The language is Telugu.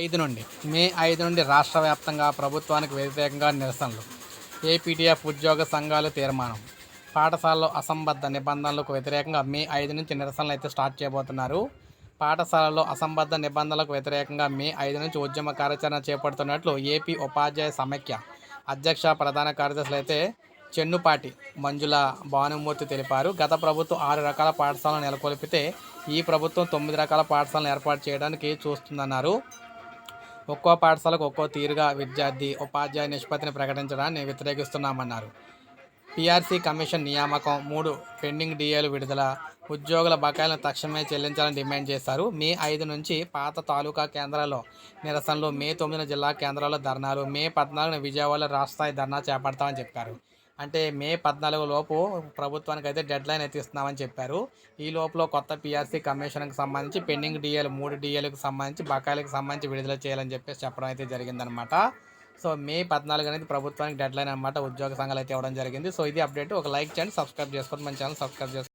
ఐదు నుండి మే ఐదు నుండి రాష్ట్ర వ్యాప్తంగా ప్రభుత్వానికి వ్యతిరేకంగా నిరసనలు. ఏపీటీఎఫ్ ఉద్యోగ సంఘాలు తీర్మానం. పాఠశాలలో అసంబద్ధ నిబంధనలకు వ్యతిరేకంగా మే ఐదు నుంచి నిరసనలు అయితే స్టార్ట్ చేయబోతున్నారు. పాఠశాలలో అసంబద్ధ నిబంధనలకు వ్యతిరేకంగా మే ఐదు నుంచి ఉద్యమ కార్యాచరణ చేపడుతున్నట్లు ఏపీ ఉపాధ్యాయ సమైక్య అధ్యక్ష ప్రధాన కార్యదర్శులు అయితే చెన్నుపాటి మంజుల భానుమూర్తి తెలిపారు. గత ప్రభుత్వం ఆరు రకాల పాఠశాలను నెలకొల్పితే ఈ ప్రభుత్వం తొమ్మిది రకాల పాఠశాలను ఏర్పాటు చేయడానికి చూస్తుందన్నారు. ఒక్కో పాఠశాలకు ఒక్కో తీరుగా విద్యార్థి ఉపాధ్యాయ నిష్పత్తిని ప్రకటించడాన్ని వ్యతిరేకిస్తున్నామన్నారు. పీఆర్సీ కమిషన్ నియామకం మూడు పెండింగ్ డిఏలు విడుదల ఉద్యోగుల బకాయిలను తక్షణమే చెల్లించాలని డిమాండ్ చేశారు. మే ఐదు నుంచి పాత తాలూకా కేంద్రాల్లో నిరసనలు మే తొమ్మిదిన జిల్లా కేంద్రాల్లో ధర్నాలు మే పద్నాలుగున విజయవాడలో రాష్ట్ర స్థాయి ధర్నా చేపడతామని చెప్పారు. అంటే మే పద్నాలుగు లోపు ప్రభుత్వానికి అయితే డెడ్ లైన్ అయితే ఇస్తున్నామని చెప్పారు. ఈ లోపల కొత్త పిఆర్సీ కమిషన్కి సంబంధించి పెండింగ్ డిఏలు మూడు డిఎలకు సంబంధించి బకాయిలకు సంబంధించి విడుదల చేయాలని చెప్పేసి చెప్పడం అయితే జరిగిందనమాట సో మే పద్నాలుగు అనేది ప్రభుత్వానికి డెడ్ లైన్ అనమాట ఉద్యోగ సంఘాలు అయితే ఇవ్వడం జరిగింది. సో ఇది అప్డేట్. ఒక లైక్ చేయండి సబ్స్క్రైబ్ చేసుకోండి. మన ఛానల్ సబ్స్క్రైబ్ చేసుకోండి.